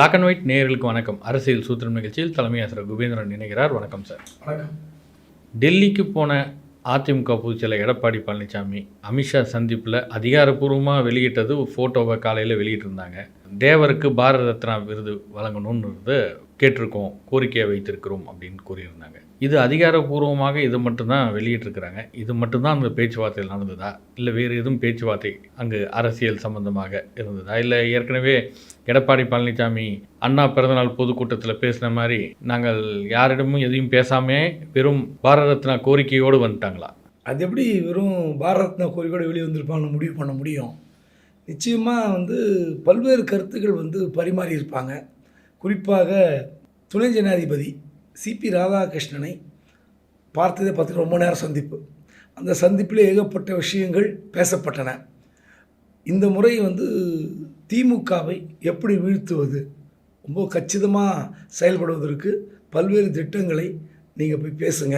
Black and white நேயர்களுக்கு வணக்கம். அரசியல் சூத்திரம் நிகழ்ச்சியில் தலைமை ஆசிரியர் குபேந்திரன் இணைகிறார். வணக்கம் சார் வணக்கம். டெல்லிக்கு போன அதிமுக பொதுச்செயலர் எடப்பாடி பழனிசாமி அமித்ஷா சந்திப்பில் அதிகாரப்பூர்வமாக வெளியிட்டது ஃபோட்டோவை காலையில் வெளியிட்டிருந்தாங்க. தேவருக்கு பாரத ரத்னா விருது வழங்கணும்னு கேட்டிருக்கோம் கோரிக்கையை வைத்திருக்கிறோம் அப்படின்னு கூறியிருந்தாங்க. இது அதிகாரப்பூர்வமாக இது மட்டும்தான் வெளியிட்டிருக்கிறாங்க. இது மட்டும்தான் அந்த பேச்சுவார்த்தையில் நடந்ததா? இல்லை வேறு எதுவும் பேச்சுவார்த்தை அங்கு அரசியல் சம்பந்தமாக இருந்ததா? இல்லை ஏற்கனவே எடப்பாடி பழனிசாமி அண்ணா பிறந்தநாள் பொதுக்கூட்டத்தில் பேசின மாதிரி நாங்கள் யாரிடமும் எதையும் பேசாமே வெறும் பாரத ரத்னா கோரிக்கையோடு வந்துட்டாங்களா? அது எப்படி வெறும் பாரத ரத்னா கோரிக்கையோடு வெளியே வந்திருப்பாங்கன்னு முடிவு பண்ண முடியும்? நிச்சயமாக வந்து பல்வேறு கருத்துக்கள் வந்து பரிமாறி இருப்பாங்க குறிப்பாக துணை ஜனாதிபதி சிபி ராதாகிருஷ்ணனை பார்த்ததே பார்த்துட்டு ரொம்ப நேரம் சந்திப்பு. அந்த சந்திப்பில் ஏகப்பட்ட விஷயங்கள் பேசப்பட்டன. இந்த முறை வந்து திமுகவை எப்படி வீழ்த்துவது? ரொம்ப கச்சிதமாக செயல்படுவதற்கு பல்வேறு திட்டங்களை நீங்கள் போய் பேசுங்க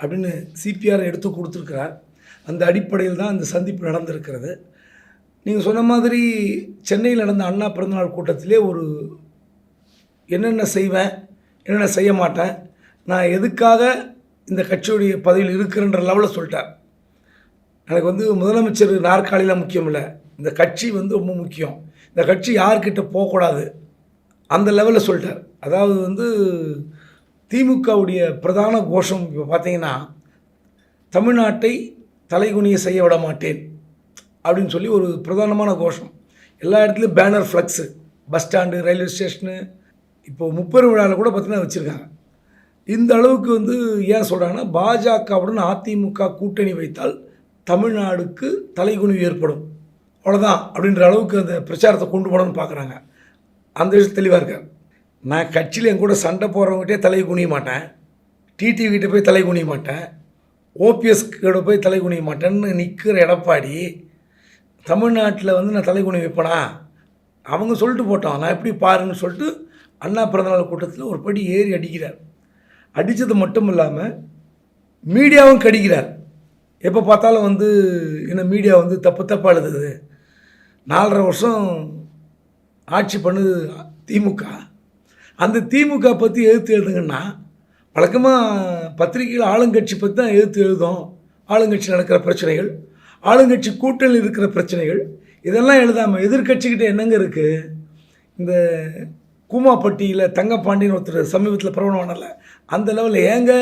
அப்படின்னு சிபிஆர் எடுத்து கொடுத்துருக்கிறார். அந்த அடிப்படையில் தான் அந்த சந்திப்பு நடந்திருக்கிறது. நீங்கள் சொன்ன மாதிரி சென்னையில் நடந்த அண்ணா பிறந்தநாள் கூட்டத்திலே ஒரு என்னென்ன செய்வேன்? என்னென்ன செய்ய மாட்டேன்? நான் எதுக்காக இந்த கட்சியுடைய பதவியில் இருக்கிறன்ற லெவலில் சொல்லிட்டார் எனக்கு வந்து முதலமைச்சர் நாற்காலியில் முக்கியம் இல்லை. இந்த கட்சி வந்து ரொம்ப முக்கியம். இந்த கட்சி யார்கிட்ட போகக்கூடாது? அந்த லெவலில் சொல்லிட்டார் அதாவது வந்து திமுகவுடைய பிரதான கோஷம் இப்போ பார்த்தீங்கன்னா தமிழ்நாட்டை தலைகுனிய செய்ய விட மாட்டேன் அப்படின்னு சொல்லி ஒரு பிரதானமான கோஷம். எல்லா இடத்துலையும் banner flex bus stand railway station இப்போ முப்பெரும் விழாவில் கூட பார்த்திங்கன்னா வச்சுருக்காங்க. இந்த அளவுக்கு வந்து ஏன் சொல்கிறாங்கன்னா பாஜகவுடன் அதிமுக கூட்டணி வைத்தால் தமிழ்நாடுக்கு தலைகுனிவு ஏற்படும். அவ்வளோதான் அப்படின்ற அளவுக்கு அந்த பிரச்சாரத்தை கொண்டு போகணும்னு பார்க்குறாங்க அந்த விஷயம் தெளிவாக இருக்கார். நான் கட்சியில் என் கூட சண்டை போகிறவங்ககிட்டே தலை குனிய மாட்டேன். டிடிவி கிட்டே போய் தலை குனிய மாட்டேன். ஓபிஎஸ் கிட்ட போய் தலை குனிய மாட்டேன்னு நிற்கிற எடப்பாடி தமிழ்நாட்டில் வந்து நான் தலை குனி வைப்பேனா? அவங்க சொல்லிட்டு போட்டோம் நான் எப்படி பாருன்னு சொல்லிட்டு அண்ணா பிறந்தநாள் கூட்டத்தில் ஒரு படி ஏறி அடிக்கிறார். அடித்தது மட்டும் இல்லாமல் மீடியாவும் கடிக்கிறார். எப்போ பார்த்தாலும் வந்து என்ன மீடியா வந்து தப்பு தப்பாக எழுதுது. நாலரை வருஷம் ஆட்சி பண்ணுது திமுக. அந்த திமுக பற்றி எழுத்து எழுதுங்கன்னா வழக்கமாக பத்திரிகையில் ஆளுங்கட்சி பற்றி தான் எழுத்து எழுதும். ஆளுங்கட்சி நடக்கிற பிரச்சனைகள் ஆளுங்கட்சி கூட்டணி இருக்கிற பிரச்சனைகள் இதெல்லாம் எழுதாமல் எதிர்கட்சிக்கிட்ட என்னங்க இருக்குது இந்த கூமாப்பட்டியில் தங்கப்பாண்டின்னு ஒருத்தர் சமீபத்தில் பிரபலமானல அந்த லெவலில் ஏங்க?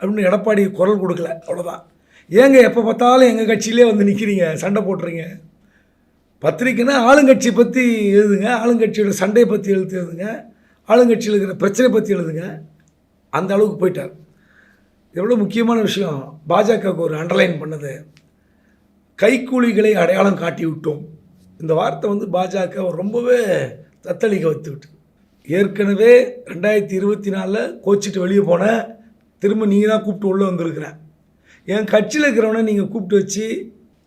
அப்படின்னு எடப்பாடி குரல் கொடுக்கல அவ்வளோதான் ஏங்க எப்போ பார்த்தாலும் எங்கள் கட்சியிலே வந்து நிற்கிறீங்க சண்டை போட்டுறீங்க? பத்திரிக்கைன்னா ஆளுங்கட்சி பற்றி எழுதுங்க ஆளுங்கட்சியோட சண்டையை பற்றி எழுத்து எழுதுங்க ஆளுங்கட்சியில் இருக்கிற பிரச்சனை பற்றி எழுதுங்க. அந்த அளவுக்கு போயிட்டார். எவ்வளோ முக்கியமான விஷயம் பாஜகவுக்கு ஒரு அண்டர்லைன் பண்ணது. கைக்கூலிகளை அடையாளம் காட்டி விட்டோம் இந்த வார்த்தை வந்து பாஜக ரொம்பவே தத்தளிக்க வைத்து விட்டு ஏற்கனவே ரெண்டாயிரத்தி இருபத்தி நாலில் கோச்சிட்டு வெளியே போன திரும்ப நீங்கள் தான் கூப்பிட்டு உள்ளே வந்திருக்கிறேன் என் கட்சியில் இருக்கிறவனை நீங்கள் கூப்பிட்டு வச்சு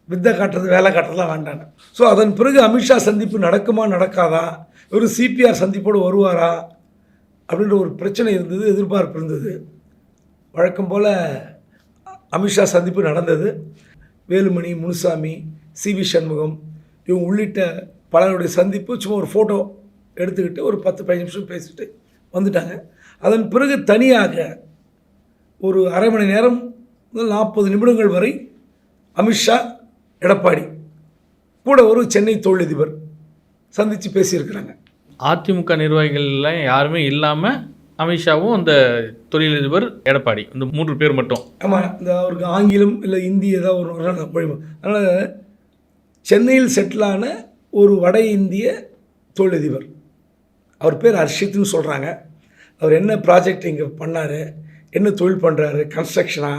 வித்தை காட்டுறது வேலை காட்டுறதுலாம் வேண்டான்னு. ஸோ அதன் பிறகு அமித்ஷா சந்திப்பு நடக்குமா நடக்காதா? ஒரு சிபிஆர் சந்திப்போடு வருவாரா? அப்படின்ற ஒரு பிரச்சனை இருந்தது எதிர்பார்ப்பு இருந்தது. வழக்கம் போல் அமித்ஷா சந்திப்பு நடந்தது. வேலுமணி முனுசாமி சி வி சண்முகம் இவங்க உள்ளிட்ட பலருடைய சந்திப்பு சும்மா ஒரு ஃபோட்டோ எடுத்துக்கிட்டு ஒரு பத்து பதினஞ்சு நிமிஷம் பேசிட்டு வந்துட்டாங்க. அதன் பிறகு தனியாக ஒரு அரை மணி நேரம் முதல் நாற்பது நிமிடங்கள் வரை அமித்ஷா எடப்பாடி கூட ஒரு சென்னை தொழிலதிபர் சந்தித்து பேசியிருக்கிறாங்க. அதிமுக நிர்வாகிகள்லாம் யாருமே இல்லாமல் அமித்ஷாவும் அந்த தொழிலதிபர் எடப்பாடி இந்த மூன்று பேர் மட்டும். ஆமாம் இந்த அவருக்கு ஆங்கிலம் இல்லை இந்தி ஏதாவது ஒரு மொழி அதனால் சென்னையில் செட்டிலான ஒரு வட இந்திய தொழிலதிபர். அவர் பேர் ஹர்ஷித்னு சொல்கிறாங்க அவர் என்ன ப்ராஜெக்ட் இங்கே பண்ணார்? என்ன தொழில் பண்ணுறாரு கன்ஸ்ட்ரக்ஷனா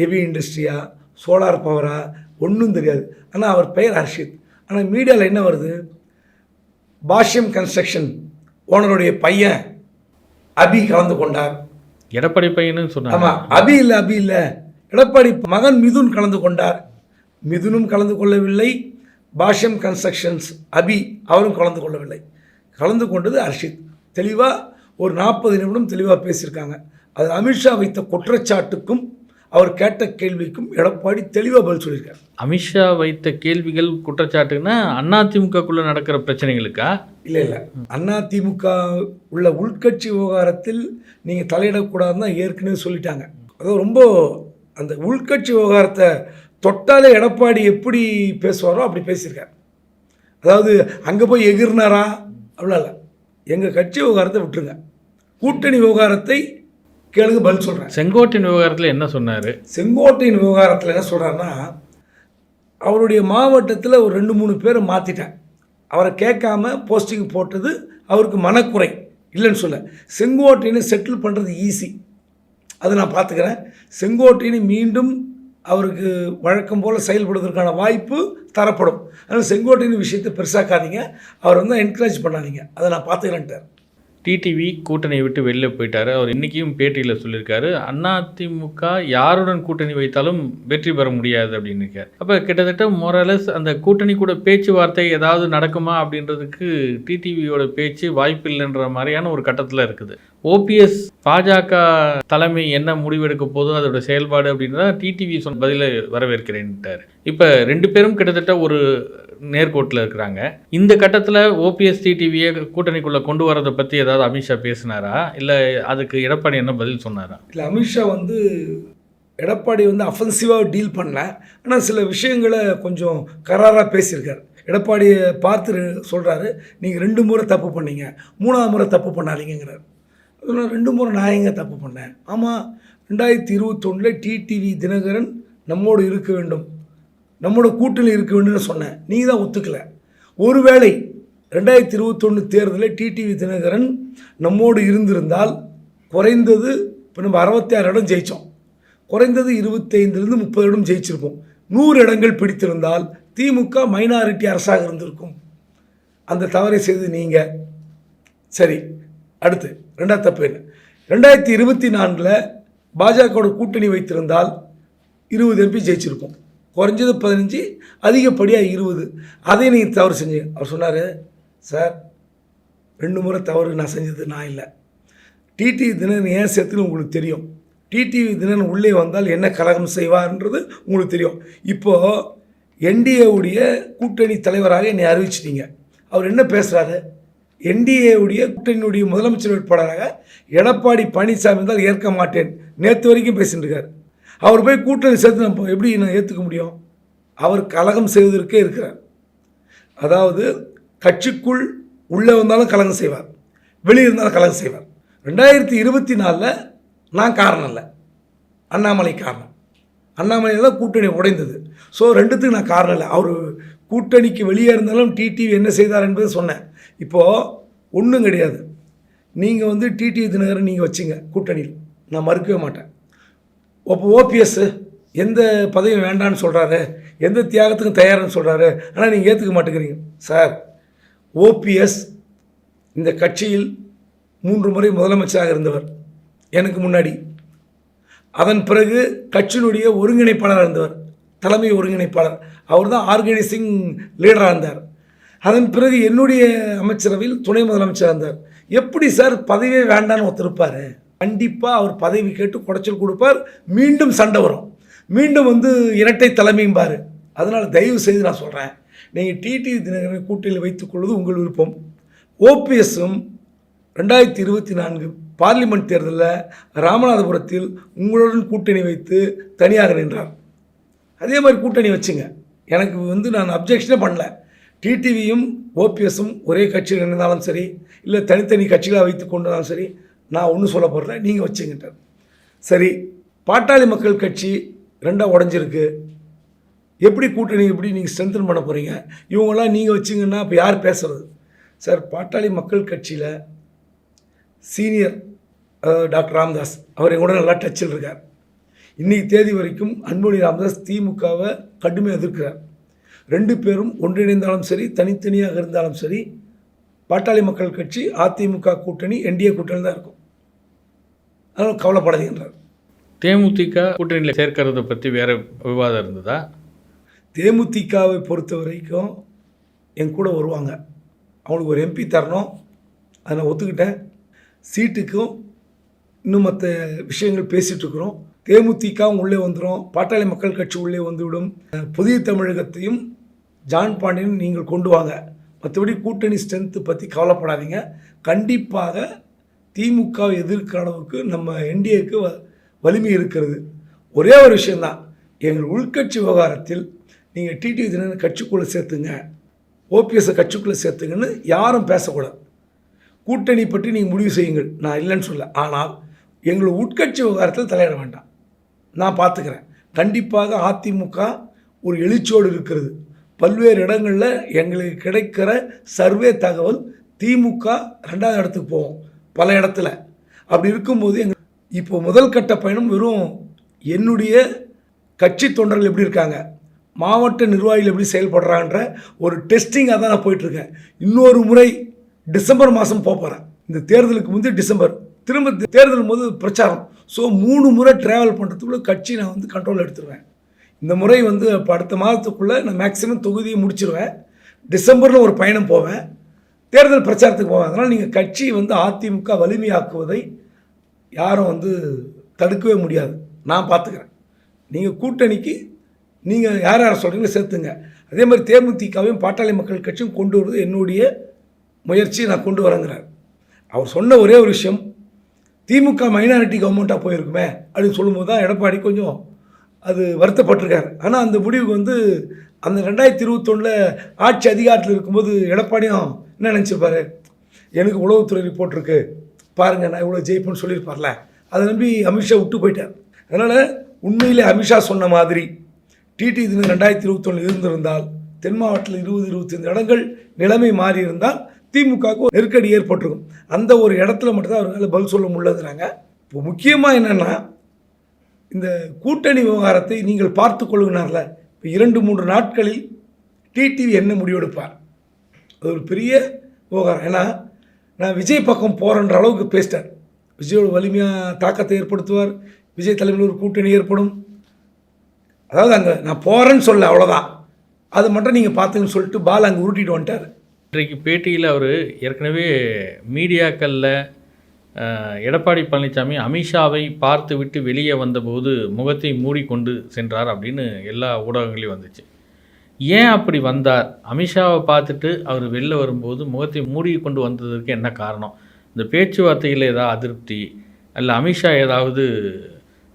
ஹெவி இண்டஸ்ட்ரியா சோலார் பவரா ஒன்றும் தெரியாது. ஆனால் அவர் பெயர் ஹர்ஷித். ஆனால் மீடியாவில் என்ன வருது? பாஷ்யம் கன்ஸ்ட்ரக்ஷன் ஓனருடைய பையன் அபி கலந்து கொண்டார். எடப்பாடி பையன்னு சொன்னாங்க. ஆமாம் அபி இல்லை அபி இல்லை. எடப்பாடி மகன் மிதுன் கலந்து கொண்டார். மிதுனும் கலந்து கொள்ளவில்லை. பாஷ்யம் கன்ஸ்ட்ரக்ஷன்ஸ் அபி அவரும் கலந்து கொள்ளவில்லை. கலந்து கொண்டது ஹர்ஷித் தெளிவாக ஒரு நாற்பது நிமிடம் தெளிவாக பேசியிருக்காங்க. அது அமித்ஷா வைத்த குற்றச்சாட்டுக்கும் அவர் கேட்ட கேள்விக்கும் எடப்பாடி தெளிவாக பதில் சொல்லியிருக்கார். அமித்ஷா வைத்த கேள்விகள் குற்றச்சாட்டுன்னா அதிமுகக்குள்ளே நடக்கிற பிரச்சனைகளுக்கா? இல்லை இல்லை. அதிமுக உள்ள உள்கட்சி விவகாரத்தில் நீங்கள் தலையிடக்கூடாதுன்னு தான் ஏற்கனவே சொல்லிட்டாங்க. அதாவது ரொம்ப அந்த உள்கட்சி விவகாரத்தை தொட்டாலே எடப்பாடி எப்படி பேசுவாரோ அப்படி பேசியிருக்கார். அதாவது அங்கே போய் எகிர்னாரா? அப்படிலாம் இல்லை. எங்கள் கட்சி விவகாரத்தை விட்டுருங்க. கூட்டணி விவகாரத்தை கேளுங்க பதில் சொல்கிறேன் செங்கோட்டையின் விவகாரத்தில் என்ன சொன்னார்? செங்கோட்டையின் விவகாரத்தில் என்ன சொல்கிறாருன்னா அவருடைய மாவட்டத்தில் ஒரு ரெண்டு மூணு பேரை மாற்றிட்டேன் அவரை கேட்காம போஸ்டிங் போட்டது அவருக்கு மனக்குறை. இல்லைன்னு சொல்ல. செங்கோட்டையனை செட்டில் பண்ணுறது ஈஸி அதை நான் பார்த்துக்கிறேன். செங்கோட்டையனை மீண்டும் அவருக்கு வழக்கம் போல் செயல்படுவதற்கான வாய்ப்பு தரப்படும். அதனால் செங்கோட்டையின் விஷயத்தை பெருசாக்காதீங்க. அவர் வந்து என்கரேஜ் பண்ணாதீங்க. அதை நான் பார்த்துக்கிறேன்ட்டார். டிடிவி கூட்டணியை விட்டு வெளில போயிட்டார். அவர் இன்றைக்கியும் பேட்டியில் சொல்லியிருக்காரு. அதிமுக யாருடன் கூட்டணி வைத்தாலும் வெற்றி பெற முடியாது அப்படின்னு இருக்கார். அப்போ கிட்டத்தட்ட மொரலஸ் அந்த கூட்டணி கூட பேச்சுவார்த்தை ஏதாவது நடக்குமா அப்படின்றதுக்கு டிடிவியோட பேச்சு வாய்ப்பு இல்லைன்ற மாதிரியான ஒரு கட்டத்தில் இருக்குது. ஓபிஎஸ் பாஜக தலைமை என்ன முடிவெடுக்க போதும் அதோட செயல்பாடு அப்படின்றத டிடிவி சொன்ன பதிலை வரவேற்கிறேன்ட்டார். இப்போ ரெண்டு பேரும் கிட்டத்தட்ட ஒரு நேர்கோட்டில் இருக்கிறாங்க. இந்த கட்டத்தில் ஓபிஎஸ் டிடிவியை கூட்டணிக்குள்ளே கொண்டு வரதை பற்றி ஏதாவது அமித்ஷா பேசினாரா? இல்லை அதுக்கு எடப்பாடி என்ன பதில் சொன்னாரா? இல்லை அமித்ஷா வந்து எடப்பாடி வந்து அஃபென்சிவாக டீல் பண்ணல. ஆனால் சில விஷயங்களை கொஞ்சம் கராராக பேசியிருக்கார். எடப்பாடியை பார்த்து சொல்கிறாரு நீங்கள் ரெண்டு முறை தப்பு பண்ணீங்க. மூணாவது முறை தப்பு பண்ணாதீங்கிறார் அதனால் ரெண்டு முறை நான் எங்கே தப்பு பண்ணேன்? ஆமாம் ரெண்டாயிரத்தி இருபத்தொன்னில் டிடிவி தினகரன் நம்மோடு இருக்க வேண்டும். நம்மோட கூட்டணி இருக்க வேண்டும்னு சொன்னேன். நீங்கள் தான் ஒத்துக்கல. ஒருவேளை ரெண்டாயிரத்தி இருபத்தொன்று தேர்தலில் டிடிவி தினகரன் நம்மோடு இருந்திருந்தால் குறைந்தது இப்போ நம்ம அறுபத்தாறு இடம் ஜெயித்தோம் குறைந்தது இருபத்தைந்துலேருந்து முப்பது இடம் ஜெயிச்சிருப்போம். நூறு இடங்கள் பிடித்திருந்தால் திமுக மைனாரிட்டி அரசாக இருந்திருக்கும். அந்த தவறை செய்து நீங்கள் சரி அடுத்து ரெண்டாவது தப்பு என்ன? ரெண்டாயிரத்தி இருபத்தி நான்கில் பாஜகவோட கூட்டணி வைத்திருந்தால் இருபது எம்பி ஜெயிச்சிருப்போம். குறைஞ்சது பதினஞ்சு அதிகப்படியாக இருபது. அதை நீங்கள் தவறு செஞ்சீங்க அவர் சொன்னார் சார் ரெண்டு முறை தவறு நான் செஞ்சது நான் இல்லை. டிடிவி தினன் ஏன் சேர்த்துன்னு உங்களுக்கு தெரியும். டிடிவி தினன் உள்ளே வந்தால் என்ன கலகம் செய்வார்ன்றது உங்களுக்கு தெரியும். இப்போது என்டிஏவுடைய கூட்டணி தலைவராக என்னை அறிவிச்சிட்டீங்க. அவர் என்ன பேசுகிறாரு என்டிஏவுடைய கூட்டணியுடைய முதலமைச்சர் வேட்பாளராக எடப்பாடி பழனிசாமி இருந்தால் ஏற்க மாட்டேன். நேற்று வரைக்கும் பேசிட்டு இருக்கார். அவர் போய் கூட்டணி சேர்த்து நம்ம எப்படி நான் ஏற்றுக்க முடியும்? அவர் கலகம் செய்வதற்கே இருக்கிறார். அதாவது கட்சிக்குள் உள்ளே வந்தாலும் கலகம் செய்வார். வெளியே இருந்தாலும் கலகம் செய்வார். ரெண்டாயிரத்தி இருபத்தி நாலில் நான் காரணம் இல்லை அண்ணாமலை காரணம். அண்ணாமலை தான் கூட்டணி உடைந்தது. ஸோ ரெண்டுத்துக்கு நான் காரணம் இல்லை. அவர் கூட்டணிக்கு வெளியே இருந்தாலும் டிடிவி என்ன செய்தார் என்பதை சொன்னேன். இப்போது ஒன்றும் கிடையாது. நீங்கள் வந்து டிடிவி தினகரன் நீங்கள் வச்சிங்க கூட்டணியில். நான் மறுக்கவே மாட்டேன். அப்போ ஓபிஎஸ்ஸு எந்த பதவியும் வேண்டான்னு சொல்கிறாரு எந்த தியாகத்துக்கும் தயார்னு சொல்கிறாரு ஆனால் நீங்கள் ஏற்றுக்க மாட்டேங்கிறீங்க. சார் ஓபிஎஸ் இந்த கட்சியில் மூன்று முறை முதலமைச்சராக இருந்தவர். எனக்கு முன்னாடி. அதன் பிறகு கட்சியினுடைய ஒருங்கிணைப்பாளராக இருந்தவர். தலைமை ஒருங்கிணைப்பாளர். அவர் தான் ஆர்கனைசிங் லீடராக இருந்தார். அதன் பிறகு என்னுடைய அமைச்சரவையில் துணை முதலமைச்சராக இருந்தார். எப்படி சார் பதவியே வேண்டான்னு ஒத்துருப்பார்? கண்டிப்பாக அவர் பதவி கேட்டு குடைச்சல் கொடுப்பார். மீண்டும் சண்டை வரும். மீண்டும் வந்து இரட்டை தலைமையும்பார் அதனால் தயவு செய்து நான் சொல்கிறேன் நீங்கள் டிடி தினகரன் கூட்டணியில் வைத்துக்கொள்வது உங்கள் விருப்பம். ஓபிஎஸ்ஸும் ரெண்டாயிரத்தி இருபத்தி நான்கு பார்லிமெண்ட் தேர்தலில் ராமநாதபுரத்தில் உங்களுடன் கூட்டணி வைத்து தனியாக நின்றார். அதே மாதிரி கூட்டணி வச்சுங்க. எனக்கு வந்து நான் அப்ஜெக்ஷனே பண்ணல. டிடிவியும் ஓபிஎஸும் ஒரே கட்சியில் நின்றாலும் சரி இல்லை தனித்தனி கட்சிகளாக வைத்து கொண்டாலும் சரி நான் ஒன்றும் சொல்ல போகிறேன் நீங்கள் வச்சுங்கிட்டார் சரி பாட்டாளி மக்கள் கட்சி ரெண்டாக உடஞ்சிருக்கு. எப்படி கூட்டணி எப்படி நீங்கள் ஸ்ட்ரென்தன் பண்ண போகிறீங்க இவங்களாம் நீங்கள் வச்சிங்கன்னா இப்போ யார் பேசுகிறது சார் பாட்டாளி மக்கள் கட்சியில் சீனியர் டாக்டர் ராமதாஸ் அவர் எங்கூட நல்லா டச்சில் இருக்கார். இன்றைக்கி தேதி வரைக்கும் அன்புமணி ராமதாஸ் திமுகவை கடுமையாக எதிர்க்கிறார். ரெண்டு பேரும் ஒன்றிணைந்தாலும் சரி தனித்தனியாக இருந்தாலும் சரி பாட்டாளி மக்கள் கட்சி அதிமுக கூட்டணி என்டிஏ கூட்டணி தான் இருக்கும். அதனால் கவலைப்படாதீங்கன்றார். தேமுதிக கூட்டணியில் சேர்க்கறத பற்றி வேற விவாதம் இருந்ததா? தேமுதிகவை பொறுத்த வரைக்கும் என் கூட வருவாங்க. அவங்களுக்கு ஒரு எம்பி தரணும். அதை நான் ஒத்துக்கிட்டேன். சீட்டுக்கும் இன்னும் மற்ற விஷயங்கள் பேசிகிட்டு இருக்கிறோம். தேமுதிகவும் உள்ளே வந்துடும் பாட்டாளி மக்கள் கட்சி உள்ளே வந்துவிடும். புதிய தமிழகத்தையும் ஜான் பாண்டியன் நீங்கள் கொண்டு வாங்க. மற்றபடி கூட்டணி ஸ்ட்ரென்த்து பற்றி கவலைப்படாதீங்க. கண்டிப்பாக திமுக எதிர்க்கிற அளவுக்கு நம்ம என்டிஏக்கு வலிமை இருக்கிறது. ஒரே ஒரு விஷயந்தான் எங்கள் உள்கட்சி விவகாரத்தில் நீங்கள் டிடி தினம் கட்சிக்குள்ளே சேர்த்துங்க. ஓபிஎஸ்ஸை கட்சிக்குள்ளே சேர்த்துங்கன்னு யாரும் பேசக்கூடாது. கூட்டணி பற்றி நீங்கள் முடிவு செய்யுங்கள். நான் இல்லைன்னு சொல்ல ஆனால் எங்கள் உட்கட்சி விவகாரத்தில் தலையிட வேண்டாம். நான் பார்த்துக்கிறேன். கண்டிப்பாக அதிமுக ஒரு எழுச்சியோடு இருக்கிறது. பல்வேறு இடங்களில் எங்களுக்கு கிடைக்கிற சர்வே தகவல் திமுக ரெண்டாவது இடத்துக்கு போகும். பல இடத்துல. அப்படி இருக்கும்போது எங்க இப்போ முதல் கட்ட பயணம் வெறும் என்னுடைய கட்சி தொண்டர்கள் எப்படி இருக்காங்க மாவட்ட நிர்வாகிகள் எப்படி செயல்படுறான்ற ஒரு டெஸ்டிங்காக தான் நான் போயிட்டுருக்கேன். இன்னொரு முறை டிசம்பர் மாதம் போகிறேன் இந்த தேர்தலுக்கு முந்தைய டிசம்பர் திரும்ப தேர்தல் போது பிரச்சாரம். ஸோ மூணு முறை ட்ராவல் பண்ணுறதுக்குள்ள கட்சி நான் வந்து கண்ட்ரோல் எடுத்துருவேன். இந்த முறை வந்து இப்போ அடுத்த மாதத்துக்குள்ளே நான் மேக்ஸிமம் தொகுதியை முடிச்சிருவேன். டிசம்பரில் ஒரு பயணம் போவேன். தேர்தல் பிரச்சாரத்துக்கு போவேன் அதனால் நீங்கள் கட்சி வந்து அதிமுக வலிமையாக்குவதை யாரும் வந்து தடுக்கவே முடியாது. நான் பார்த்துக்கிறேன். நீங்கள் கூட்டணிக்கு நீங்கள் யார் யார் சொல்கிறீங்களோ சேர்த்துங்க. அதே மாதிரி தேமுதிகவையும் பாட்டாளி மக்கள் கட்சியும் கொண்டு வருவது என்னுடைய முயற்சி நான் கொண்டு வரேங்கிறார். அவர் சொன்ன ஒரே ஒரு விஷயம் திமுக மைனாரிட்டி கவர்மெண்ட்டாக போயிருக்குமே அப்படின்னு சொல்லும்போது தான் எடப்பாடி கொஞ்சம் அது வருத்தப்பட்டிருக்காரு. ஆனால் அந்த முடிவுக்கு வந்து அந்த ரெண்டாயிரத்தி இருபத்தொன்னில் ஆட்சி அதிகாரத்தில் இருக்கும்போது எடப்பாடியும் என்ன பாரு. எனக்கு உளவுத்துறை ரிப்போர்ட் இருக்குது பாருங்கள் நான் இவ்வளோ ஜெயிப்பேன்னு சொல்லியிருப்பார்ல. அதை நம்பி அமித்ஷா விட்டு போயிட்டார். அதனால் உண்மையிலே அமித்ஷா சொன்ன மாதிரி டிடி தினம் ரெண்டாயிரத்தி இருபத்தொன்று இருந்திருந்தால் தென் மாவட்டத்தில் இருபது இருபத்தைந்து இடங்கள் நிலைமை மாறி இருந்தால் திமுகவுக்கு நெருக்கடி ஏற்பட்டிருக்கும். அந்த ஒரு இடத்துல மட்டும்தான் அவர்களால் பதில் சொல்ல முடியலங்கிறாங்க. இப்போ முக்கியமாக என்னென்னா இந்த கூட்டணி விவகாரத்தை நீங்கள் பார்த்து கொள்ளுகிறார்ல இப்போ இரண்டு மூன்று நாட்களில் டிடிவி என்ன முடிவெடுப்பார்? அது ஒரு பெரிய விவகாரம் ஏன்னா நான் விஜய் பக்கம் போகிறன்ற அளவுக்கு பேசிட்டார். விஜயோட வலிமையாக தாக்கத்தை ஏற்படுத்துவார். விஜய் தலைமையில் ஒரு கூட்டணி ஏற்படும். அதாவது அங்கே நான் போகிறேன்னு சொல்ல அவ்வளோதான் அது மட்டும் நீங்கள் பார்த்துங்கன்னு சொல்லிட்டு பால் அங்கே உருட்டிட்டு வந்துட்டார். இன்றைக்கு பேட்டியில் அவர் ஏற்கனவே மீடியாக்களில் எடப்பாடி பழனிசாமி அமித்ஷாவை பார்த்து விட்டு வெளியே வந்தபோது முகத்தை மூடிக்கொண்டு சென்றார் அப்படின்னு எல்லா ஊடகங்களையும் வந்துச்சு. ஏன் அப்படி வந்தார்? அமித்ஷாவை பார்த்துட்டு அவர் வெளில வரும்போது முகத்தை மூடி கொண்டு வந்ததற்கு என்ன காரணம்? இந்த பேச்சுவார்த்தையில் ஏதாவது அதிருப்தி? இல்லை அமித்ஷா ஏதாவது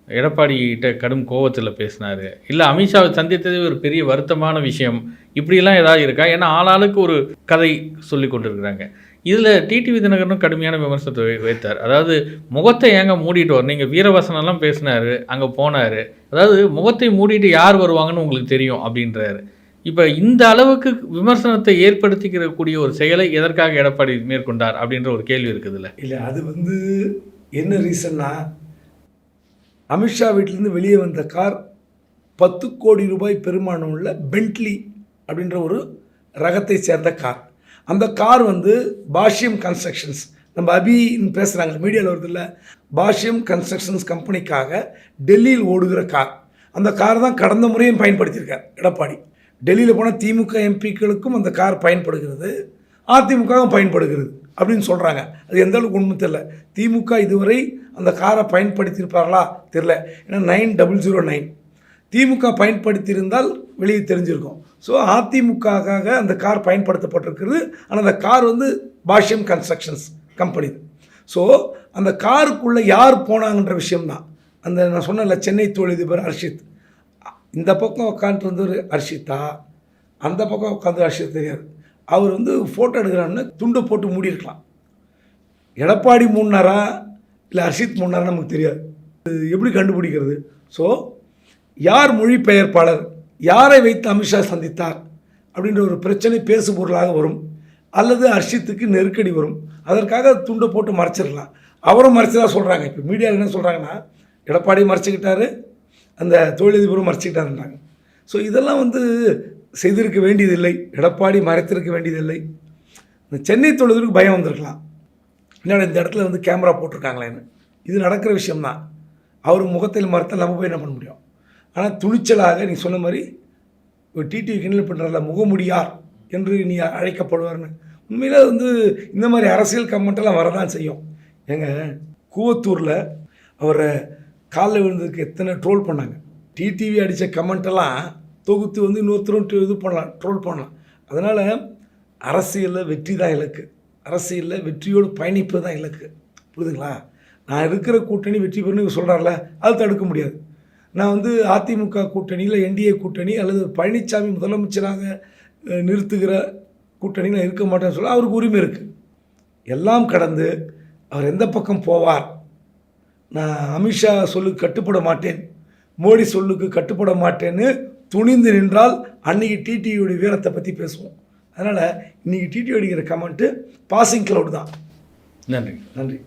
எடப்பாடிகிட்ட கடும் கோபத்தில் பேசினார்? இல்லை அமித்ஷாவை சந்தித்தது ஒரு பெரிய வருத்தமான விஷயம். இப்படிலாம் ஏதாவது இருக்கா? ஏன்னா ஆளாளுக்கு ஒரு கதை சொல்லி கொண்டிருக்கிறாங்க. இதில் டிடிவி தினகரனும் கடுமையான விமர்சனத்தை வைத்தார். அதாவது முகத்தை ஏங்க மூடிட்டு வரணும் நீங்கள் வீரவசனம்லாம் பேசினார் அங்கே போனார். அதாவது முகத்தை மூடிட்டு யார் வருவாங்கன்னு உங்களுக்கு தெரியும் அப்படின்றாரு. இப்போ இந்த அளவுக்கு விமர்சனத்தை ஏற்படுத்திக்கிற கூடிய ஒரு செயலை எதற்காக எடப்பாடி மேற்கொண்டார் அப்படின்ற ஒரு கேள்வி இருக்குதுல்ல? இல்லை அது வந்து என்ன ரீசன்னா அமித்ஷா வீட்டிலேருந்து வெளியே வந்த கார் பத்து கோடி ரூபாய் பெருமானம் உள்ள பென்ட்லி அப்படின்ற ஒரு ரகத்தை சேர்ந்த கார். அந்த கார் வந்து பாஷ்யம் கன்ஸ்ட்ரக்ஷன்ஸ். நம்ம அபின்னு பேசுகிறாங்க மீடியாவில் வருதில்ல பாஷ்யம் கன்ஸ்ட்ரக்ஷன்ஸ் கம்பெனிக்காக டெல்லியில் ஓடுகிற கார். அந்த கார் தான் கடந்த முறையும் பயன்படுத்தியிருக்கார் எடப்பாடி. டெல்லியில் போனால் திமுக எம்பிக்களுக்கும் அந்த கார் பயன்படுகிறது. அதிமுகவும் பயன்படுகிறது அப்படின்னு சொல்கிறாங்க அது எந்த அளவுக்கு உண்மை தெரில திமுக இதுவரை அந்த காரை பயன்படுத்தியிருப்பார்களா? தெரில ஏன்னா நைன் டபுள் ஜீரோ நைன். திமுக பயன்படுத்தியிருந்தால் வெளியே தெரிஞ்சிருக்கும். ஸோ அதிமுகக்காக அந்த கார் பயன்படுத்தப்பட்டிருக்கிறது. ஆனால் அந்த கார் வந்து பாஷ்யம் கன்ஸ்ட்ரக்ஷன்ஸ் கம்பெனி. ஸோ அந்த காருக்குள்ளே யார் போனாங்கன்ற விஷயம்தான். அந்த நான் சொன்னல சென்னை தொழிலதிபர் ஹர்ஷித். இந்த பக்கம் உட்காந்துருந்தவர் ஹர்ஷித்தா அந்த பக்கம் உட்காந்து ஹர்ஷித் தெரியாது. அவர் வந்து ஃபோட்டோ எடுக்கிறான்னு துண்டு போட்டு மூடியிருக்கலாம். எடப்பாடி மூணாரா இல்லை ஹர்ஷித் மூணாரா நமக்கு தெரியாது. எப்படி கண்டுபிடிக்கிறது? ஸோ யார் மொழிபெயர்ப்பாளர் யாரை வைத்து அமித்ஷா சந்தித்தார் அப்படின்ற ஒரு பிரச்சனை பேசு பொருளாக வரும். அல்லது ஹர்ஷித்துக்கு நெருக்கடி வரும். அதற்காக துண்டை போட்டு மறைச்சிடலாம். அவரும் மறைச்சதா சொல்கிறாங்க இப்போ மீடியாவில் என்ன சொல்கிறாங்கன்னா எடப்பாடி மறைச்சிக்கிட்டாரு அந்த தொழிலதிபரும் மறைச்சிக்கிட்டாருன்றாங்க. ஸோ இதெல்லாம் வந்து செய்திருக்க வேண்டியதில்லை. எடப்பாடி மறைத்திருக்க வேண்டியதில்லை. இந்த சென்னை தொழிலுக்கு பயம் வந்திருக்கலாம். என்னடா இந்த இடத்துல வந்து கேமரா போட்டிருக்காங்களேன்னு இது நடக்கிற விஷயம்தான். அவர் முகத்தில் மறுத்தால் நம்ம போய் என்ன பண்ண முடியும்? ஆனால் துணிச்சலாக நீ சொன்ன மாதிரி ஒரு டிடிவி கிண்டல் பண்ணுறல முகமுடியார் என்று நீ அழைக்கப்படுவார்னு. உண்மையில் வந்து இந்த மாதிரி அரசியல் கமெண்ட்டெல்லாம் வரதான் செய்யும். ஏங்க கூவத்தூரில் அவரை காலில் விழுந்ததுக்கு எத்தனை ட்ரோல் பண்ணாங்க? டிடிவி அடித்த கமெண்ட்டெல்லாம் தொகுத்து வந்து இன்னொருத்தரும் இது பண்ணலாம் ட்ரோல் பண்ணலாம். அதனால் அரசியலில் வெற்றி தான் இலக்கு. அரசியலில் வெற்றியோடு பயணிப்பு தான் இலக்கு. புரியுதுங்களா? நான் இருக்கிற கூட்டணி வெற்றி பெறணும் சொல்கிறார்ல அது தடுக்க முடியாது. நான் வந்து அதிமுக கூட்டணியில் என்டிஏ கூட்டணி அல்லது பழனிசாமி முதலமைச்சராக நிறுத்துகிற நிறுத்துகிற கூட்டணியில் இருக்க மாட்டேன்னு சொல்ல அவருக்கு உரிமை இருக்குது எல்லாம் கடந்து அவர் எந்த பக்கம் போவார் நான் அமித்ஷா சொல்லுக்கு கட்டுப்பட மாட்டேன். மோடி சொல்லுக்கு கட்டுப்பட மாட்டேன்னு துணிந்து நின்றால் அன்னைக்கு டிடியோடைய வீரத்தை பற்றி பேசுவோம். அதனால் இன்றைக்கி டிடி அடிக்கிற கமெண்ட்டு பாசிங் கிளவுட் தான். நன்றி. நன்றி.